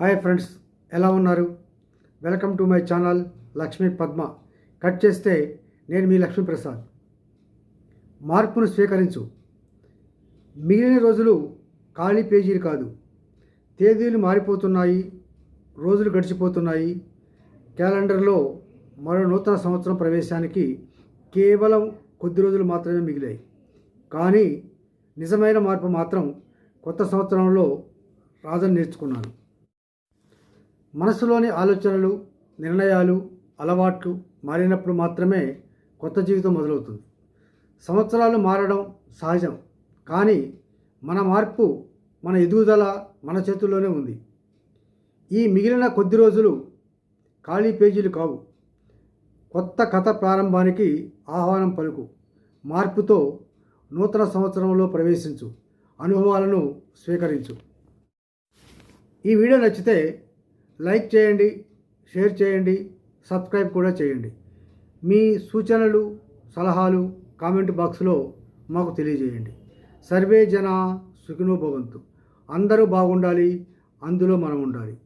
Hi friends ఎలా ఉన్నారు? Welcome to my channel Lakshmi Padma. Cut చేస్తే నేను మీ లక్ష్మీ ప్రసాద్. మార్పును స్వీకరించు. మిగిలిన రోజులు ఖాళీ పేజీలు కాదు. తేదీలు మారిపోతున్నాయి రోజులు గడిచిపోతున్నాయి. క్యాలెండర్లో మరో నూతన సంవత్సరం ప్రవేశానికి కేవలం కొద్ది రోజులు మాత్రమే మిగిలాయి. కానీ నిజమైన మార్పు మాత్రం కొత్త సంవత్సరంలో రాజని నేర్చుకున్నాను. మనసులోని ఆలోచనలు నిర్ణయాలు అలవాట్లు మారినప్పుడు మాత్రమే కొత్త జీవితం మొదలవుతుంది. సంవత్సరాలు మారడం సహజం కానీ మన మార్పు మన ఎదుగుదల మన చేతుల్లోనే ఉంది. ఈ మిగిలిన కొద్ది రోజులు ఖాళీ పేజీలు కావు. కొత్త కథ ప్రారంభానికి ఆహ్వానం పలుకు. మార్పుతో నూతన సంవత్సరంలో ప్రవేశించు. అనుభవాలను స్వీకరించు. ఈ వీడియో నచ్చితే లైక్ చేయండి షేర్ చేయండి సబ్స్క్రైబ్ కూడా చేయండి. మీ సూచనలు సలహాలు కామెంట్ బాక్స్లో మాకు తెలియజేయండి. సర్వే జన సుఖినోభవంతు అందరూ బాగుండాలి అందులో మనం ఉండాలి.